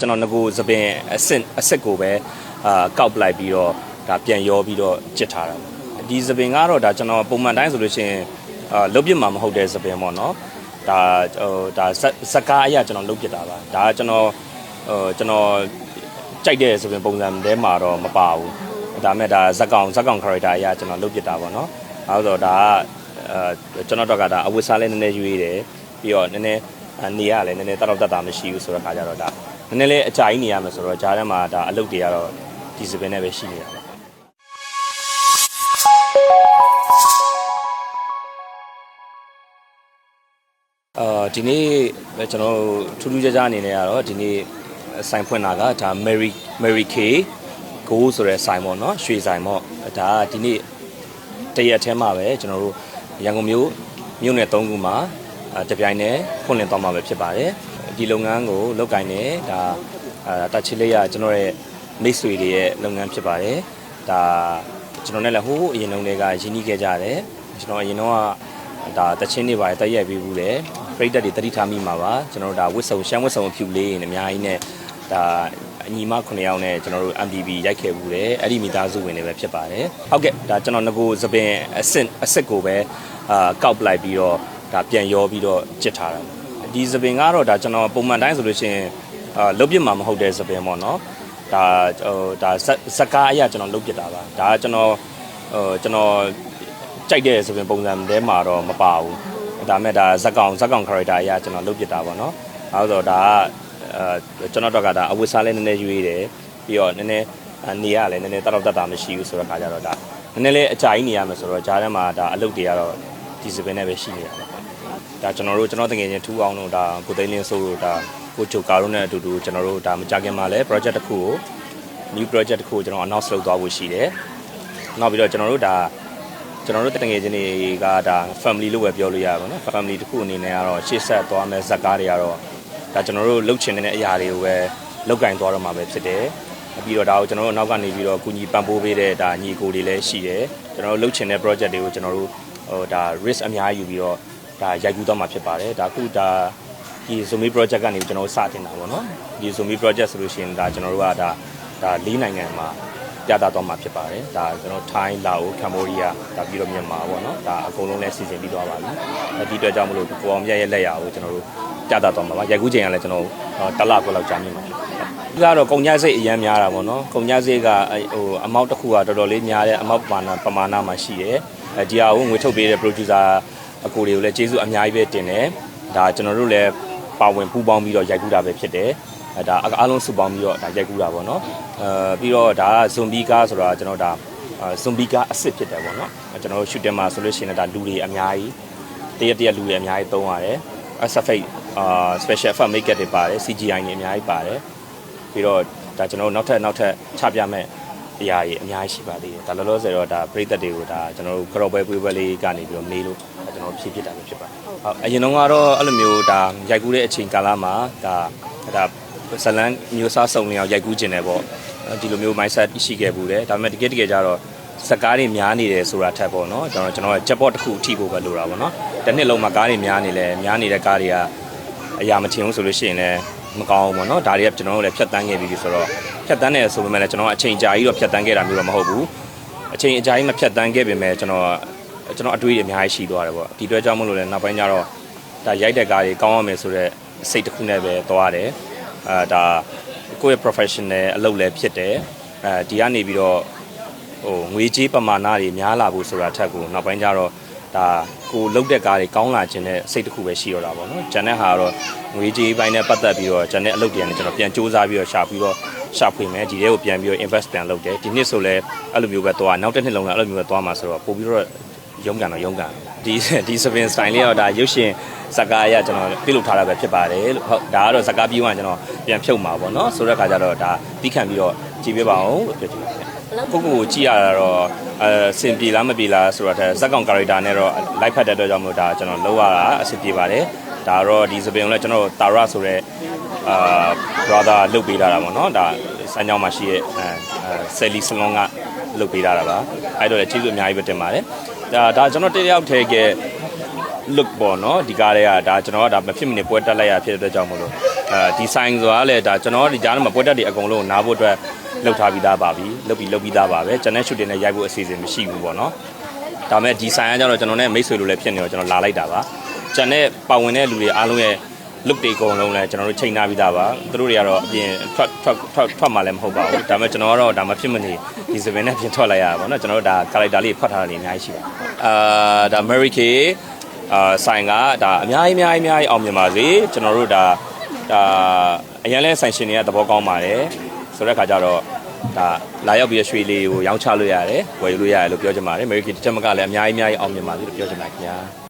ကျွန်တော်ငကိုသပင်အစစ်အစစ်ကိုပဲအာကောက်ပလိုက်ပြီးတော့ဒါပြန်ရောပြီးတော့ကြစ်ထားတာပေါ့ဒီသပင်ကတော့ဒါကျွန်တော်ပုံမှန်တိုင်းဆိုလို့ရှိရင်အာလုတ်ပြစ်မှာမဟုတ်တဲ့သပင်ပေါ့နော်ဒါဟိုဒါဇက်ဇက်ကားအရာကျွန်တော်လုတ်ပြစ်တာပါဒါကကျွန်တော်ဟိုကျွန်တော်ကြိုက်တဲ့သပင်ပုံစံတဲမှာတော့မပါဘူးဒါမဲ့ဒါဇက်ကောင်ဇက်ကောင် character အရာကျွန်တော်လုတ်ပြစ်တာပေါ့နော်အဲဆိုတော့ဒါကအဲကျွန်တော်တော့ကဒါအဝတ်စားလေးနည်းနည်းရွေးတယ်ပြီးတော့နည်းနည်းအာနေရလည်းနည်းနည်းတောက်တောက်တတ်တာမရှိဘူးဆိုတော့ခါကြတော့ဒါ နည်းနည်းလေးအကြာကြီးနေရမယ်ဆိုတော့ဂျားထဲမှာဒါအလုပ်တွေကတော့ဒီစပင်းနဲ့ပဲရှိနေတာပါအာဒီနေ့ကျွန်တော်တို့ထူးထူးခြားခြားအနေနဲ့ကတော့ဒီနေ့ဆိုင်ဖွင့်တာကဒါ Mary Mary K Go ဆိုတဲ့ဆိုင်ပေါ့နော်ရွှေဆိုင်ပေါ့ဒါကဒီနေ့တရက်ထဲမှာပဲကျွန်တော်တို့ရန်ကုန်မြို့မြို့နယ်၃ခုမှာအာတပြိုင်တည်းဖွင့်လှစ်သွားမှာပဲဖြစ်ပါတယ် ဒီလုပ်ငန်းကိုလုပ်ကိုင်နေဒါအာတချီလေးရကျွန်တော်ရဲ့မိတ်ဆွေတွေရဲ့လုပ်ငန်းဖြစ်ပါတယ်ဒါကျွန်တော်နဲ့လည်းဟိုးအရင်တုန်းကရင်းနှီးခဲ့ကြတယ်ကျွန်တော်အရင်တုန်းကဒါတချင်းတွေပါတက်ရိုက်ပြီးဘူးတယ်ပြိတ္တတွေတတိထားမိမှာပါကျွန်တော်တို့ဒါဝစ်စုံရှမ်းဝစ်စုံအဖြူလေးတွေအများကြီးနဲ့ဒါအညီမ9ယောက်နဲ့ကျွန်တော်တို့ MDB ရိုက်ခဲ့ဘူးတယ်အဲ့ဒီမိသားစုဝင်တွေပဲဖြစ်ပါတယ်ဟုတ်ကဲ့ဒါကျွန်တော်ငကိုသပင်အစစ်အစစ်ကိုပဲအာကောက်ပလိုက်ပြီးတော့ဒါပြန်ရောပြီးတော့ကြစ်ထားတာ ဒီသပင်ကတော့ဒါကျွန်တော်ပုံမှန်တိုင်းဆိုလို့ရှိရင်အာလုတ်ပြစ်မှာမဟုတ်တဲ့သပင်ပေါ့နော်ဒါဟိုဒါဇက်ဇက်ကားအရာကျွန်တော်လုတ်ပြစ်တာပါဒါကကျွန်တော်ဟိုကျွန်တော်ကြိုက်တဲ့သပင်ပုံစံတဲမှာတော့မပါဘူးဒါမဲ့ဒါဇက်ကောင်ဇက်ကောင် character အရာကျွန်တော်လုတ်ပြစ်တာပေါ့နော်အဲဆိုတော့ဒါကအဲကျွန်တော်တော့ကဒါအဝတ်စားလေးနည်းနည်းရွေးတယ်ပြီးတော့နည်းနည်းနေရလည်းနည်းနည်းတောက်တောက်တတ်တာမရှိဘူးဆိုတော့ခါကြတော့ဒါနည်းနည်းလေးအကြာကြီးနေရမယ်ဆိုတော့ဂျားထဲမှာဒါအလုပ်တွေကတော့ဒီစပင်းနဲ့ပဲရှိနေတာပါ ဒါကျွန်တော်တို့ကျွန်တော်တကယ်ချင်းထူအောင်လို့ဒါကိုသိန်းလင်းဆိုးလို့ဒါကိုချုပ်ကာတို့နဲ့အတူတူကျွန်တော်တို့ဒါမကြခင်မှာလဲ project တစ်ခုကို new project တစ်ခုကိုကျွန်တော် announce လုပ်သွားဖို့ရှိတယ်နောက်ပြီးတော့ကျွန်တော်တို့ဒါကျွန်တော်တို့တကယ်ချင်းတွေကဒါ family လို့ပဲပြောလို့ရပါဘောနော် family တစ်ခုအနေနဲ့ကတော့ရှေ့ဆက်သွားမယ်ဇက်ကားတွေကတော့ဒါကျွန်တော်တို့လှုပ်ချင်တဲ့အရာတွေကိုပဲလောက်ကင်သွားတော့မှာပဲဖြစ်တယ်ပြီးတော့ဒါကိုကျွန်တော်တို့နောက်ကနေပြီးတော့ကုညီပံ့ပိုးပေးတဲ့ဒါညီကိုတွေလည်းရှိတယ်ကျွန်တော်တို့လှုပ်ချင်တဲ့ project တွေကိုကျွန်တော်တို့ဟိုဒါ risk အများကြီးယူပြီးတော့ ဒါရိုက်ကူးသွားမှာဖြစ်ပါတယ်ဒါခုဒါဒီ Zombie project ကနေကျွန်တော်တို့စတင်တာပေါ့နော်ဒီ Zombie project ဆိုလို့ရှိရင်ဒါကျွန်တော်တို့ကဒါဒါ၄နိုင်ငံမှာပြသသွားမှာဖြစ်ပါတယ်ဒါကျွန်တော်ထိုင်းလာအိုကမ္ဘောဒီးယားဒါပြီးတော့မြန်မာပေါ့နော်ဒါအကုန်လုံးလည်းစီစဉ်ပြီးသွားပါပြီအဲဒီအတွက်ကြောင့်မလို့ကိုအောင်မြတ်ရဲ့လက်ရာကိုကျွန်တော်တို့ပြသသွားမှာပါရိုက်ကူးချိန်ကလည်းကျွန်တော်တလခွက်လောက်ကြာမြင့်မှာဖြစ်ပါတယ်ဒီကတော့ကုန်ကြစိတ်အရန်များတာပေါ့နော်ကုန်ကြစိတ်ကဟိုအမောက်တစ်ခုကတော်တော်လေးများတဲ့အမောက်ပမာဏပမာဏမှာရှိတယ်အဲဒီဟာကိုငွေထုတ်ပေးတဲ့ producer အကိုတွေကိုလည်းကျေးဇူးအများကြီးပဲတင်တယ်ဒါကျွန်တော်တို့လည်းပါဝင်ပူးပေါင်းပြီးတော့ရိုက်ကူးတာပဲဖြစ်တယ်အဲဒါအားလုံးစုပေါင်းပြီးတော့ဒါရိုက်ကူးတာပေါ့နော်အဲပြီးတော့ဒါကဇွန်ဘီကားဆိုတာကျွန်တော်ဒါဇွန်ဘီကားအစ်စ်ဖြစ်တယ်ပေါ့နော်ကျွန်တော်တို့ shooting မှာဆိုလို့ရှိရင်ဒါလူတွေအများကြီးတရက်တရက်လူတွေအများကြီးသုံးရတယ် SFX အာ special effect makeup တွေပါတယ် CGI တွေအများကြီးပါတယ်ပြီးတော့ဒါကျွန်တော်တို့နောက်ထပ်နောက်ထပ်ချပြမဲ့ အရာကြီးအများကြီးရှိပါသေးတယ်ဒါလောလောဆယ်တော့ဒါပြည်သက်တွေကိုဒါကျွန်တော်တို့ကရော့ပွဲပွေးပွဲလေးကနေပြီးတော့မေးလို့ကျွန်တော်ဖြည့်ဖြစ်တာပဲဖြစ်ပါတယ်ဟုတ်အရင်တော့ကတော့အဲ့လိုမျိုးဒါရိုက်ကူးတဲ့အချိန်ကာလမှာဒါဒါဇလန်မျိုးစားစုံလျောက်ရိုက်ကူးခြင်းတယ်ပေါ့ဒီလိုမျိုး mindset ရှိခဲ့ဘူးတယ်ဒါပေမဲ့တကယ်တကယ်ကျတော့စကားတွေများနေတယ်ဆိုတာထက်ပေါ့နော်ကျွန်တော်ကျွန်တော်က jackpot တစ်ခုအထိကိုပဲလိုတာပေါ့နော်တစ်နှစ်လုံးမှာကားတွေများနေလဲများနေတဲ့ကားတွေကအရာမထင်ဘူးဆိုလို့ရှိရင်လည်းမကောင်းဘူးပေါ့နော်ဒါတွေကကျွန်တော်တို့လည်းဖြတ်တန်းခဲ့ပြီးပြီဆိုတော့ ဖြတ်တန်းတယ်ဆိုပေမဲ့လည်းကျွန်တော်အချိန်ကြာကြီးတော့ဖြတ်တန်းခဲ့တာမျိုးတော့မဟုတ်ဘူးအချိန်အကြာကြီးမဖြတ်တန်းခဲ့ပေမဲ့ကျွန်တော်ကျွန်တော်အတွေးတွေအများကြီးရှိသွားတယ်ပေါ့ဒီအတွက်ကြောင့်မလို့လည်းနောက်ပိုင်းကျတော့ဒါရိုက်တဲ့ကားတွေကောင်းရမယ်ဆိုတော့စိတ်တစ်ခုနဲ့ပဲသွားတယ်အဲဒါကိုယ့်ရဲ့ professional အလုပ်လည်းဖြစ်တယ်အဲဒီကနေပြီးတော့ဟိုငွေကြေးပမာဏတွေများလာဖို့ဆိုတာထက်ကိုနောက်ပိုင်းကျတော့ဒါကိုလုတ်တဲ့ကားတွေကောင်းလာခြင်းနဲ့စိတ်တစ်ခုပဲရှိတော့တာပေါ့နော်ဂျန်တဲ့ဟာကတော့ငွေကြေးပိုင်းနဲ့ပတ်သက်ပြီးတော့ဂျန်တဲ့အလုပ်တွေကနေကျွန်တော်ပြန်စူးစမ်းပြီးတော့ရှာပြီးတော့ ရှာဖွေမယ်ဒီထဲကိုပြန်ပြီးတော့ invest ပြန်လုပ်တယ်ဒီနှစ်ဆိုလဲအဲ့လိုမျိုးပဲသွားနောက်တစ်နှစ်လုံးလည်းအဲ့လိုမျိုးပဲသွားမှာဆိုတော့ပို့ပြီးတော့ရုံးကန်တော့ရုံးကန်ဒီဒီ spin style လေးကတော့ဒါရုပ်ရှင်ဇကားရကျွန်တော်ပြုလုပ်ထားတာပဲဖြစ်ပါတယ်လို့ဟုတ်ဒါကတော့ဇကားပြီးမှကျွန်တော်ပြန်ဖြုတ်မှာပေါ့နော်ဆိုတဲ့ခါကျတော့ဒါပြီးခံပြီးတော့ကြည့်ပြပါအောင်လို့ပြောချင်ပါတယ်ကိုကိုကိုကြည့်ရတာတော့အဲစင်ပြေလားမပြေလားဆိုတော့တဲ့ဇက်ကောင် character နဲ့တော့ live ဖတ်တဲ့အတွက်ကြောင့်မို့ဒါကျွန်တော်လောက်ရတာအဆင်ပြေပါတယ်ဒါတော့ဒီစပင်ကိုလည်းကျွန်တော်တာရဆိုတဲ့ အာ brother လုတ်ပေးထားတာပေါ့နော်ဒါစမ်းကြောင်းမှာရှိရဲ့အဲဆယ်လီဆလွန်ကလုတ်ပေးထားတာပါအဲ့တော့လည်းကျေးဇူးအများကြီးပဲတင်ပါတယ်ဒါဒါကျွန်တော်တယောက်ထဲက look ပေါ့နော်ဒီကားတွေကဒါကျွန်တော်ကဒါမဖြစ်မနေပွဲတက်လိုက်ရဖြစ်တဲ့အတွက်ကြောင့်မလို့အဲဒီဆိုင်ဆိုတာလည်းဒါကျွန်တော်ဒီကြားထဲမှာပွဲတက်တွေအကုန်လုံးနားဖို့အတွက်လှုပ်ထားပြီးသားပါပြီလှုပ်ပြီးလှုပ်ပြီးသားပါပဲကျွန်တော်ရှူတင်နဲ့ရိုက်ဖို့အစီအစဉ်မရှိဘူးပေါ့နော်ဒါပေမဲ့ဒီဆိုင်ကကျတော့ကျွန်တော်နဲ့မိတ်ဆွေလိုလည်းဖြစ်နေတော့ကျွန်တော်လာလိုက်တာပါကျန်တဲ့ပါဝင်တဲ့လူတွေအားလုံးရဲ့ look တွေအကုန်လုံးလည်းကျွန်တော်တို့ချိန်ထားပြီးသားပါသူတို့တွေကတော့အပြင်ထွက်ထွက်ထွက်ထွက်မှလည်းမဟုတ်ပါဘူးဒါပေမဲ့ကျွန်တော်ကတော့ဒါမဖြစ်မနေဒီစပင်နဲ့ပြင်ထွက်လိုက်ရတာပေါ့နော်ကျွန်တော်တို့ဒါ character လေးဖတ်ထားတာလေးအများကြီးရှိပါတယ်အာဒါ Mary Kay အာဆိုင်ကဒါအများကြီးအများကြီးအများကြီးအောင်မြင်ပါစေကျွန်တော်တို့ဒါဒါအရင်လဲဆိုင်ရှင်တွေကသဘောကောင်းပါတယ်ဆိုတဲ့အခါကျတော့ဒါလာရောက်ပြီးရွှေလေးကိုရောင်းချလို့ရတယ်ဝယ်ယူလို့ရတယ်လို့ပြောချင်ပါတယ် Mary Kay တစ်ချက်မကလည်းအများကြီးအများကြီးအောင်မြင်ပါစေလို့ပြောချင်ပါတယ်ခင်ဗျာ